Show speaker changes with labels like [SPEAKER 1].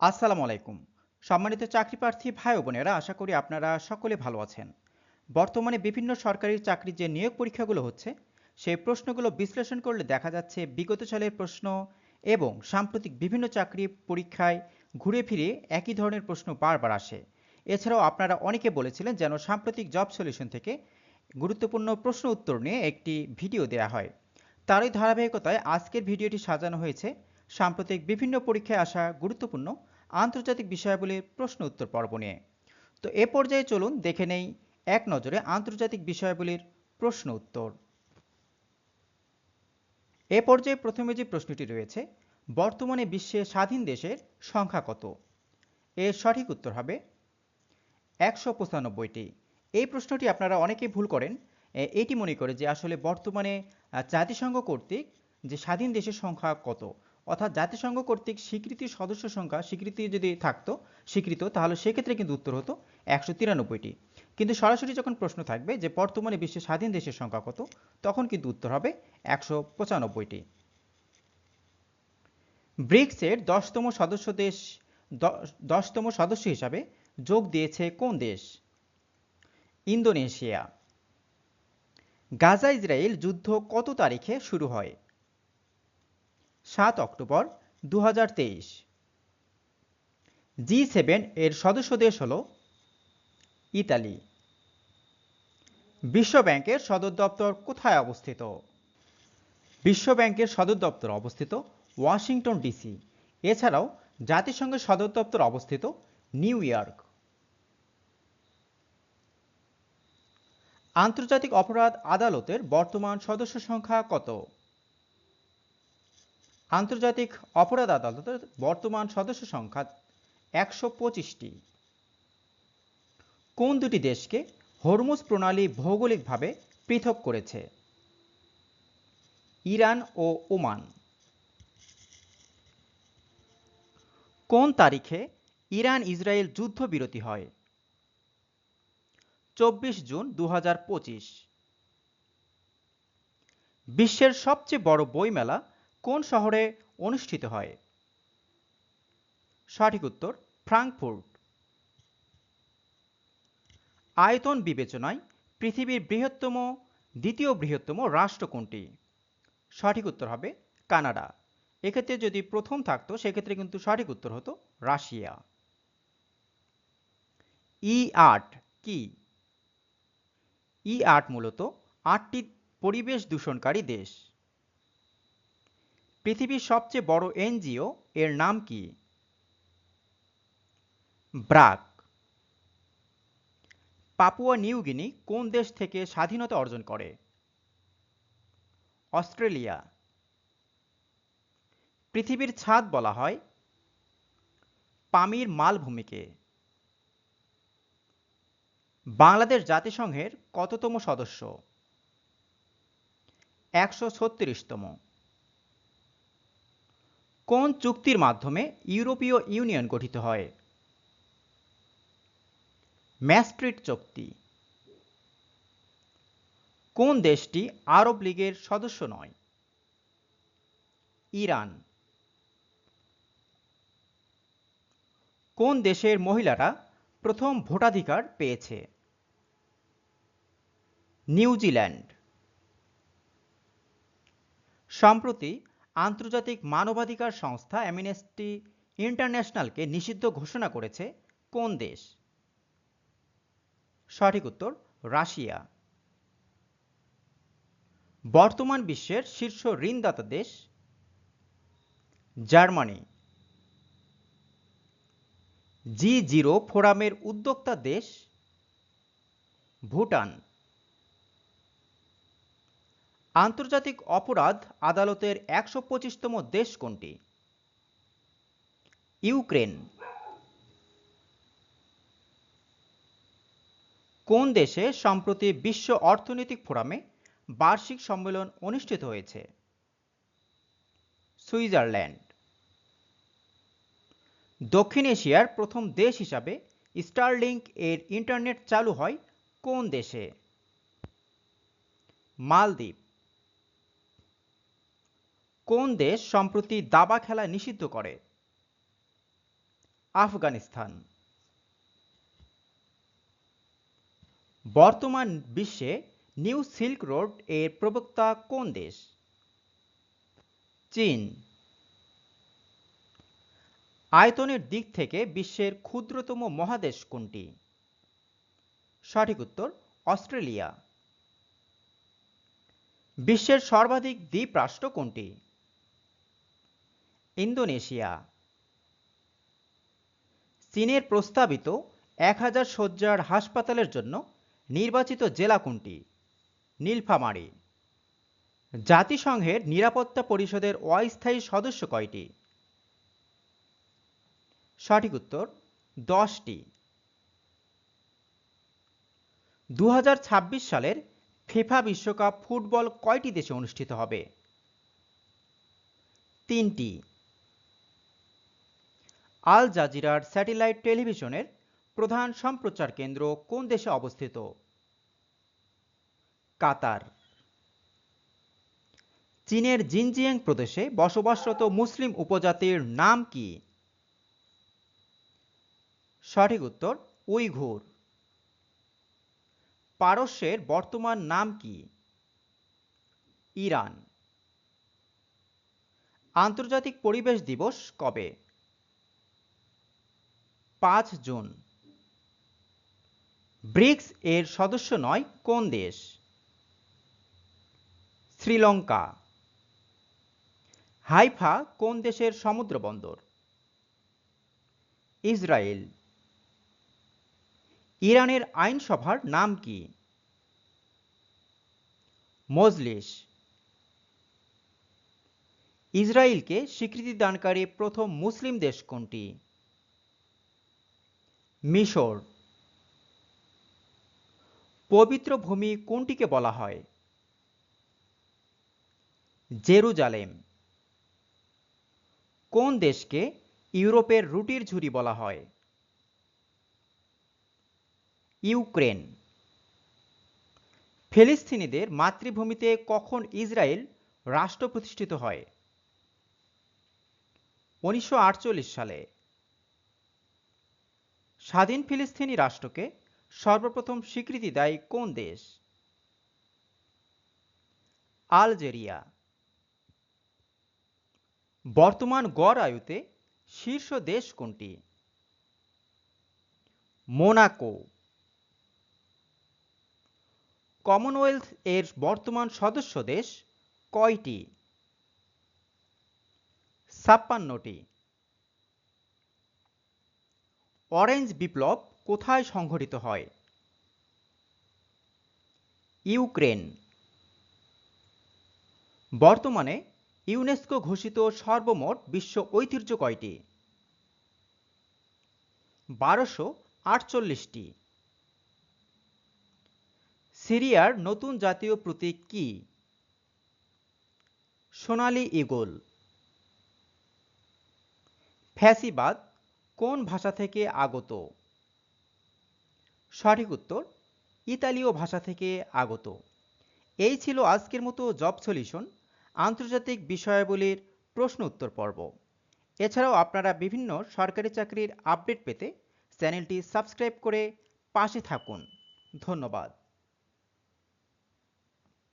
[SPEAKER 1] আসসালামু আলাইকুম। সম্মানিত চাকরি প্রার্থী ভাই বোনেরা, আশা করি আপনারা সকলে ভালো আছেন। বর্তমানে বিভিন্ন সরকারি চাকরির যে নিয়োগ পরীক্ষাগুলো হচ্ছে, সেই প্রশ্নগুলো বিশ্লেষণ করলে দেখা যাচ্ছে বিগত সালের প্রশ্ন এবং সাম্প্রতিক বিভিন্ন চাকরি পরীক্ষায় ঘুরে ফিরে একই ধরনের প্রশ্ন বারবার আসে। এছাড়াও আপনারা অনেকে বলেছিলেন যেন সাম্প্রতিক জব সলিউশন থেকে গুরুত্বপূর্ণ প্রশ্ন উত্তর নিয়ে একটি ভিডিও দেয়া হয়। তারই ধারাবাহিকতায় আজকের ভিডিওটি সাজানো হয়েছে। সাম্প্রতিক বিভিন্ন পরীক্ষায় আসা গুরুত্বপূর্ণ আন্তর্জাতিক বিষয়াবলীর প্রশ্ন উত্তর পর্ব নিয়ে। তো এ পর্যায়ে চলুন দেখে নেই এক নজরে আন্তর্জাতিক বিষয়াবলীর প্রশ্ন উত্তর। এ পর্যায়ে প্রথমে যে প্রশ্নটি রয়েছে, বর্তমানে বিশ্বে স্বাধীন দেশের সংখ্যা কত? এর সঠিক উত্তর হবে একশো পঁচানব্বইটি। এই প্রশ্নটি আপনারা অনেকেই ভুল করেন। এটি মনে করে যে আসলে বর্তমানে জাতিসংঘ কর্তৃক যে স্বাধীন দেশের সংখ্যা কত অর্থাৎ জাতিসংঘ কর্তৃক স্বীকৃতি সদস্য সংখ্যা স্বীকৃতি যদি থাকতো, স্বীকৃত, তাহলে সেক্ষেত্রে কিন্তু উত্তর হতো একশো তিরানব্বইটি। কিন্তু সরাসরি যখন প্রশ্ন থাকবে যে বর্তমানে বিশ্বের স্বাধীন দেশের সংখ্যা কত, তখন কিন্তু উত্তর হবে একশো পঁচানব্বইটি। ব্রিক্সের দশতম সদস্য দেশ দশতম সদস্য হিসাবে যোগ দিয়েছে কোন দেশ? ইন্দোনেশিয়া। গাজা ইসরায়েল যুদ্ধ কত তারিখে শুরু হয়? সাত অক্টোবর দু জি সেভেন এর সদস্য দেশ হল ইতালি। বিশ্ব ব্যাংকের সদর দপ্তর কোথায় অবস্থিত? বিশ্ব ব্যাংকের সদর দপ্তর অবস্থিত ওয়াশিংটন ডিসি। এছাড়াও জাতিসংঘের সদর দপ্তর অবস্থিত নিউ ইয়র্ক। আন্তর্জাতিক অপরাধ আদালতের বর্তমান সদস্য সংখ্যা কত? আন্তর্জাতিক অপরাধ আদালতের বর্তমান সদস্য সংখ্যা একশো পঁচিশটি। কোন দুটি দেশকে হরমুজ প্রণালী ভৌগোলিকভাবে পৃথক করেছে? ইরান ও ওমান। কোন তারিখে ইরান ইসরায়েল যুদ্ধবিরতি হয়? চব্বিশ জুন দু বিশ্বের সবচেয়ে বড় বইমেলা কোন শহরে অনুষ্ঠিত হয়? সঠিক উত্তর, ফ্রাঙ্কফুর্ট। আয়তন বিবেচনায় পৃথিবীর বৃহত্তম, দ্বিতীয় বৃহত্তম রাষ্ট্র কোনটি? সঠিক উত্তর হবে কানাডা। এক্ষেত্রে যদি প্রথম থাকতো, সেক্ষেত্রে কিন্তু সঠিক উত্তর হতো রাশিয়া। ই আট কি? ই আট মূলত আটটি পরিবেশ দূষণকারী দেশ। পৃথিবীর সবচেয়ে বড় এনজিও এর নাম কি? ব্রাক। পাপুয়া নিউ গিনি কোন দেশ থেকে স্বাধীনতা অর্জন করে? অস্ট্রেলিয়া। পৃথিবীর ছাদ বলা হয় পামির মালভূমিকে। বাংলাদেশ জাতিসংঘের কততম সদস্য? একশো ছত্রিশতম। কোন চুক্তির মাধ্যমে ইউরোপীয় ইউনিয়ন গঠিত হয়? ম্যাস্ট্রিট চুক্তি। কোন দেশটি আরব লীগের সদস্য নয়? ইরান। কোন দেশের মহিলারা প্রথম ভোটাধিকার পেয়েছে? নিউজিল্যান্ড। সম্প্রতি আন্তর্জাতিক মানবাধিকার সংস্থা অ্যামনেস্টি ইন্টারন্যাশনালকে নিষিদ্ধ ঘোষণা করেছে কোন দেশ? সঠিক উত্তর, রাশিয়া। বর্তমান বিশ্বের শীর্ষ ঋণদাতা দেশ, জার্মানি। জি জিরো ফোরামের উদ্যোক্তা দেশ, ভুটান। আন্তর্জাতিক অপরাধ আদালতের একশো পঁচিশতম দেশ কোনটি? ইউক্রেন। কোন দেশে সম্প্রতি বিশ্ব অর্থনৈতিক ফোরামে বার্ষিক সম্মেলন অনুষ্ঠিত হয়েছে? সুইজারল্যান্ড। দক্ষিণ এশিয়ার প্রথম দেশ হিসাবে স্টারলিংক এর ইন্টারনেট চালু হয় কোন দেশে? মালদ্বীপ। কোন দেশ সম্প্রতি দাবা খেলা নিষিদ্ধ করে? আফগানিস্তান। বর্তমান বিশ্বে নিউ সিল্ক রোডের প্রবক্তা কোন দেশ? চীন। আয়তনের দিক থেকে বিশ্বের ক্ষুদ্রতম মহাদেশ কোনটি? সঠিক উত্তর, অস্ট্রেলিয়া। বিশ্বের সর্বাধিক দ্বীপ রাষ্ট্র কোনটি? ইন্দোনেশিয়া। চীনের প্রস্তাবিত এক হাজার শয্যার হাসপাতালের জন্য নির্বাচিত জেলা কোনটি? নীলফামারী। জাতিসংঘের নিরাপত্তা পরিষদের অস্থায়ী সদস্য কয়টি? সঠিক উত্তর, দশটি। দু হাজার ছাব্বিশ সালের ফিফা বিশ্বকাপ ফুটবল কয়টি দেশে অনুষ্ঠিত হবে? তিনটি। আল জাজিরার স্যাটেলাইট টেলিভিশনের প্রধান সম্প্রচার কেন্দ্র কোন দেশে অবস্থিত? কাতার। চীনের জিনজিয়াং প্রদেশে বসবাসরত মুসলিম উপজাতির নাম কি? সঠিক উত্তর, উইঘুর। পারস্যের বর্তমান নাম কি? ইরান। আন্তর্জাতিক পরিবেশ দিবস কবে? পাঁচ জুন। ব্রিক্স এর সদস্য নয়, কোন দেশ? শ্রীলঙ্কা। হাইফা কোন দেশের সমুদ্র বন্দর? ইসরায়েল। ইরানের আইনসভার নাম কি? মজলিস। ইসরায়েলকে স্বীকৃতি দানকারী প্রথম মুসলিম দেশ কোনটি? মিশর। পবিত্র ভূমি কোনটিকে বলা হয়? জেরুজালেম। কোন দেশকে ইউরোপের রুটির ঝুড়ি বলা হয়? ইউক্রেন। ফিলিস্তিনিদের মাতৃভূমিতে কখন ইসরায়েল রাষ্ট্র প্রতিষ্ঠিত হয়? উনিশশো আটচল্লিশ সালে। স্বাধীন ফিলিস্তিনি রাষ্ট্রকে সর্বপ্রথম স্বীকৃতি দেয় কোন দেশ? আলজেরিয়া। বর্তমান গড় আয়ুতে শীর্ষ দেশ কোনটি? মোনাকো। কমনওয়েলথ এর বর্তমান সদস্য দেশ কয়টি? ছাপ্পান্নটি। অরেঞ্জ বিপ্লব কোথায় সংঘটিত হয়? ইউক্রেন। বর্তমানে ইউনেস্কো ঘোষিত সর্বমোট বিশ্ব ঐতিহ্য কয়টি? বারোশো আটচল্লিশটি। সিরিয়ার নতুন জাতীয় প্রতীক কি? সোনালী ইগল ফ্যাসিবাদ কোন ভাষা থেকে আগত? সঠিক উত্তর, ইতালীয় ভাষা থেকে আগত। এই ছিল আজকের মতো জব সলিউশন, আন্তর্জাতিক বিষয়াবলীর প্রশ্ন উত্তর পর্ব। এছাড়াও আপনারা বিভিন্ন সরকারি চাকরির আপডেট পেতে চ্যানেলটি সাবস্ক্রাইব করে পাশে থাকুন। ধন্যবাদ।